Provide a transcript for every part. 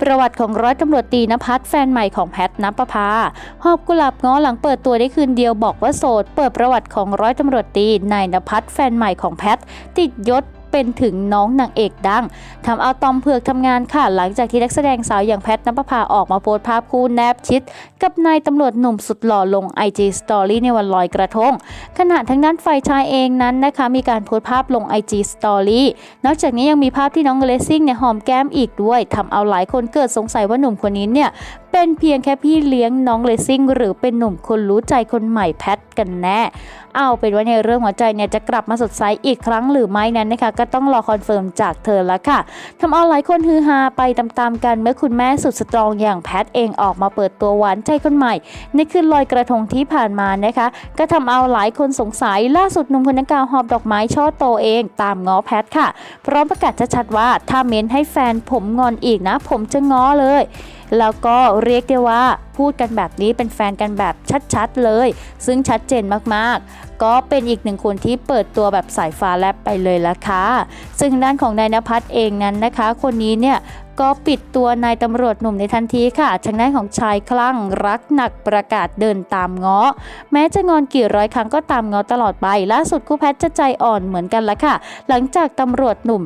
ประวัติของร้อยตำรวจตรีนภัสแฟนใหม่ของแพทนปภาหอบกุหลาบง้อหลังเปิดตัวได้คืนเดียวบอกว่าโสด เปิดประวัติของร้อยตำรวจตรีนายนภัสแฟนใหม่ของแพทติดยศ เป็นถึงน้องนางเอกดังทำเอาตอมเผือกทำงานค่ะ หลังจากที่นักแสดงสาวอย่างแพทนปภาออกมาโพสต์ภาพคู่แนบชิด กับนายตำรวจหนุ่มสุดหล่อลง IG Story ในวันลอยกระทง ขณะทางด้านฝ่ายชายเองนั้นนะคะมีการโพสต์ภาพลง IG Story นอกจากนี้ยังมีภาพที่น้องเลสซิ่งเนี่ยหอมแก้มอีกด้วยทำเอาหลายคนเกิดสงสัยว่าหนุ่มคนนี้เนี่ย เป็นเพียงแค่พี่เลี้ยงน้องเลสซิ่งหรือเป็นหนุ่มคนรู้ใจคนใหม่แพทกันแน่ เอาเป็นว่าในเรื่องหัวใจเนี่ยจะกลับมาสดใสอีกครั้งหรือไม่นั้นนะคะ ก็ต้องรอคอนเฟิร์มจากเธอแล้วค่ะทำเอาหลายคนฮือฮาไปตามๆกันเมื่อคุณแม่สุดสตรองอย่างแพทเองออกมาเปิดตัวหวานใจคนใหม่ในคืนลอยกระทงที่ผ่านมานะคะ ก็ทำเอาหลายคนสงสัยล่าสุดหนุ่มคนดังกล่าวหอบดอกไม้ช่อโตเองตามง้อแพทค่ะ พร้อมประกาศชัดๆว่าถ้าเม้นให้แฟนผมงอนอีกนะ ผมจะง้อเลย แล้วก็เรียกได้ว่าพูดกันแบบนี้เป็นแฟนกันแบบชัดๆเลย ซึ่งชัดเจนมากๆ ก็เป็นอีกหนึ่งคนที่เปิดตัวแบบสายฟ้าแลบไปเลยละค่ะซึ่งด้านของนายนภัสเองนั้นนะคะ คนนี้เนี่ยก็ปิดตัวนายตำรวจหนุ่มในทันทีค่ะทางด้านของชายคลั่งรักหนักประกาศเดินตามง้อ แม้จะงอนกี่ร้อยครั้งก็ตามง้อตลอดไป ล่าสุดคู่แพทจะใจอ่อนเหมือนกันละค่ะ หลังจากตำรวจหนุ่ม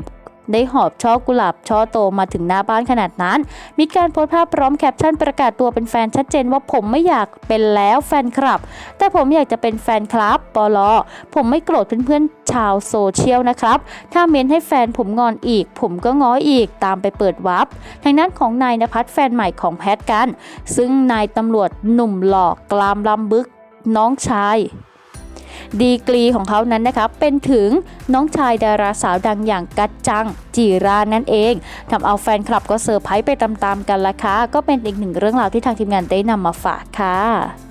ได้หอบช่อกุหลาบช่อโตมาถึงหน้าบ้านขนาดนั้น มีการโพสต์ภาพพร้อมแคปชั่นประกาศตัวเป็นแฟนชัดเจนว่าผมไม่อยากเป็นแล้วแฟนคลับ แต่ผมอยากจะเป็นแฟนคลับปลอผมไม่โกรธเพื่อนๆชาวโซเชียลนะครับ ถ้าเม้นให้แฟนผมงอนอีก ผมก็ง้ออีกตามไปเปิดวับทางด้านของนายนภัสแฟนใหม่ของแพทกัน ซึ่งนายตำรวจหนุ่มหล่อกลามลำบึกน้องชาย ดีกรีของเขานั้นนะคะเป็นถึงน้องชายดาราสาวดังอย่างกัจจังจีรานั่นเองทำเอาแฟนคลับก็เซอร์ไพรส์ไปตามๆกันละค่ะก็เป็นอีกหนึ่งเรื่องราวที่ทางทีมงานได้นำมาฝากค่ะ